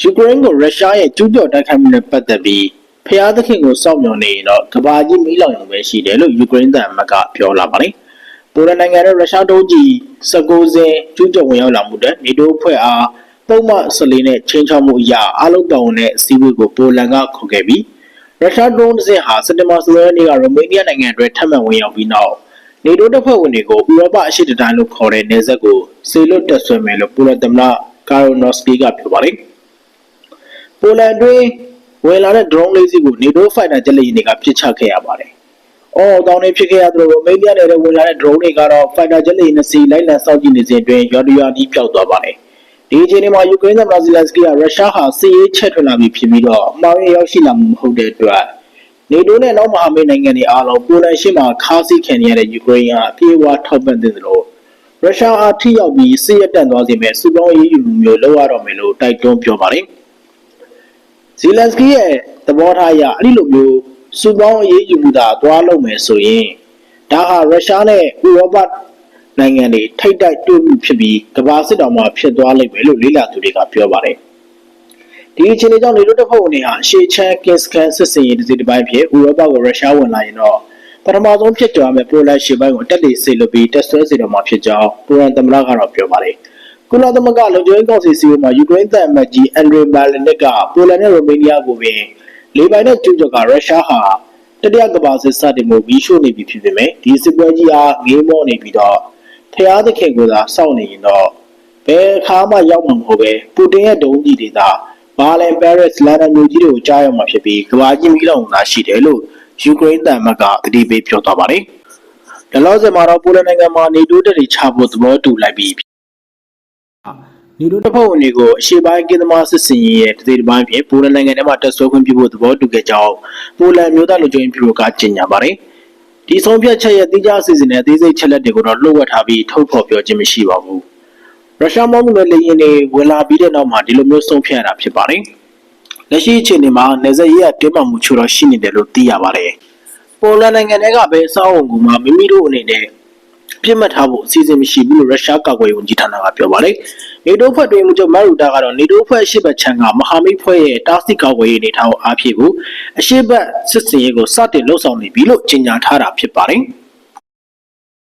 ယူကရိန်းကိုရုရှားရဲ့ကျူးကျော်တိုက်ခိုက်မှုနဲ့ပတ်သက်ပြီးဖျားသခင်ကိုစောင့်မျှော်နေရင်တော့ကဘာကြီးမီးလောင်ရုံပဲရှိတယ်လို့ယူကရိန်းတန်အမတ်ကပြောလာပါတယ်။ပိုလန်နိုင်ငံရဲ့ရုရှားတုံးကြီး19စင်ကျူးကျော်ဝင်ရောက်လာမှုတဲ့နေတိုးဖွဲ့အားပုံမှန်14နဲ့ချင်းချောက်မှုအရာအလုံးပောင်တဲ့အစည်းအဝေးကိုပိုလန်ကခေါ်ခဲ့ပြီးရုရှားတုံးတစ်စင်ဟာစက်တင်ဘာ10ရက်နေ့ကရိုမေးနီးယားနိုင်ငံအတွက်ထပ်မံဝင်ရောက်ပြီးနောက်နေတိုးတပ်ဖွဲ့ဝင်တွေကိုဥရောပအရှေ့တိုင်းလို့ခေါ်တဲ့နေဆက်ကိုစေလွတ်တက်ဆွဲမယ်လို့ပိုလန်သမ္မတကာရိုနော့စကီကပြောပါတယ်။ ပိုလန်တွင်ဝင်လာတဲ့ drone လေးစီးကို NATO fighter ဂျက်လေယာဉ်တွေကပစ်ချခဲ့ရပါတယ်။အော်တောင်းနေဖြစ်ခဲ့ရသလိုရိုမေးနီးယားနယ်ထဲဝင်လာတဲ့ drone တွေကတော့ fighter ဂျက်လေယာဉ်နှစ်စီးလိုက်လံစောင့်ကြည့်နေစဉ်အတွင်းရော်တရွာတီးပျောက်သွားပါတယ်။ဒီအချိန်မှာယူကရိန်းသမ္မတဇီလန်စကီကရုရှားဟာစစ်ရေးချက်ထွက်လာပြီဖြစ်ပြီးတော့အမှားရရောက်ရှိလာမှုမဟုတ်တဲ့အတွက် NATO နဲ့နောက်မဟာမိတ်နိုင်ငံတွေအားလုံးပိုလန်ရှေ့မှာခါးစည်းခံနေရတဲ့ယူကရိန်းဟာအပြေအဝထောက်ပံ့တဲ့သလိုရုရှားအားထိရောက်ပြီးစစ်ရက်တန့်သွားစေမဲ့စုပေါင်းရေးယူမှုမျိုးလုပ်ရတော့မယ်လို့တိုက်တွန်းပြောပါတယ်။ ဇီလန်စကီရဲ့သဘောထားအရအဲ့ဒီလိုမျိုးစူပေါင်းအရေးယူမှုသာသွားလုပ်မယ်ဆိုရင်ဒါဟာရုရှားနဲ့ဥရောပနိုင်ငံတွေထိတ်တိုက်တွေ့မှုဖြစ်ပြီးကမ္ဘာစစ်တောင်မှဖြစ်သွားလိမ့်မယ်လို့လေ့လာသူတွေကပြောပါတယ်။ဒီအခြေအနေကြောင့်နေလို့တစ်ဖက်ဝင်တွေဟာရှေ့ချမ်းကင်စကန်စစ်စင်ရေးတစ်စိတ်တစ်ပိုင်းဖြစ်ဥရောပကိုရုရှားဝင်လာရင်တော့ပထမဆုံးဖြစ်ကြရမယ့်ပိုလန်ရှေ့ပိုင်းကိုတက်လေစေလွတ်ပြီးတက်ဆွဲစေတော့မှာဖြစ်ကြောင်းပိုလန်သမ္မတကတော့ပြောပါတယ်။ ကုလသမဂ္ဂလုံခြုံရေးကောင်စီစီအိုမှာယူကရိန်းတပ်အမတ်ကြီးအန်ဒရီမာလနစ်ကပိုလန်နဲ့ရိုမေးနီးယားကိုပင်လေပိုင်နဲ့ကျူးကျော်ကရုရှားဟာတတိယကမ္ဘာစစ်စတင်မှုပြီးရှို့နေပြီဖြစ်ပေမဲ့ဒီစစ်ပွဲကြီးအားငေးမောနေပြီးတော့ဖျားသခင်ကသာစောင့်နေရင်တော့ဘယ်အခါမှရောက်မှာမဟုတ်ပဲပူတင်ရဲ့ဒုံးကြီးတွေသာဘာလန်ပဲရစ်လန်ဒန်မြို့ကြီးတွေကိုကြားရောက်မှာဖြစ်ပြီးကမ္ဘာကြီးမီးလောင်သာရှိတယ်လို့ယူကရိန်းတပ်အမတ်ကတတိပေးပြောသွားပါတယ်။ဒါလို့စမှာတော့ပိုလန်နိုင်ငံမှာနေတိုးတက်တွေချဖို့သဘောတူလိုက်ပြီး နေတို့တပ်ဖွဲ့ဝင်တွေကိုအရှေ့ပိုင်းကင်းသမားစစ်စင်ရေးရဲ့တစိတစ်ပိုင်းဖြင့်ပိုလန်နိုင်ငံထဲမှာတက်ဆွဲခွင့်ပြုဖို့သဘောတူခဲ့ကြောင်းပိုလန်မျိုးသားလူကြီးဘျူရိုကကြေညာပါတယ်။ဒီဆုံးဖြတ်ချက်ရဲ့တိကျအစီအစဉ်နဲ့အသေးစိတ်ချက်လက်တွေကိုတော့လှုပ်ဝက်ထားပြီးထုတ်ဖော်ပြောခြင်းမရှိပါဘူး။ရုရှားမောင်းမှုနဲ့လေယာဉ်တွေဝင်လာပြီးတဲ့နောက်မှာဒီလိုမျိုးဆုံးဖြတ်ရတာဖြစ်ပါတယ်။လက်ရှိအခြေအနေမှာနေဆက်ရေးကတင်းမာမှုချို့တော့ရှိနေတယ်လို့သိရပါတယ်။ပိုလန်နိုင်ငံကပဲအဆောက်အုံကမှမိမိတို့အနေနဲ့ ပြစ်မှတ်ထားဖို့အစီအစဉ်မရှိဘူးလို့ရုရှားကာကွယ်ရေးဝန်ကြီးဌာနကပြောပါတယ်။နေတိုးဖွဲ့တွင်မှုချုပ်မရူတာကတော့နေတိုးဖွဲ့အရှိတ်ချမ်းကမဟာမိတ်ဖွဲ့ရဲ့တားဆီးကာကွယ်ရေးအနေထားကိုအားဖြည့်ဖို့အရှိတ်စစ်စင်ရေးကိုစတင်လှုပ်ဆောင်နေပြီလို့ကြေညာထားတာဖြစ်ပါတယ်။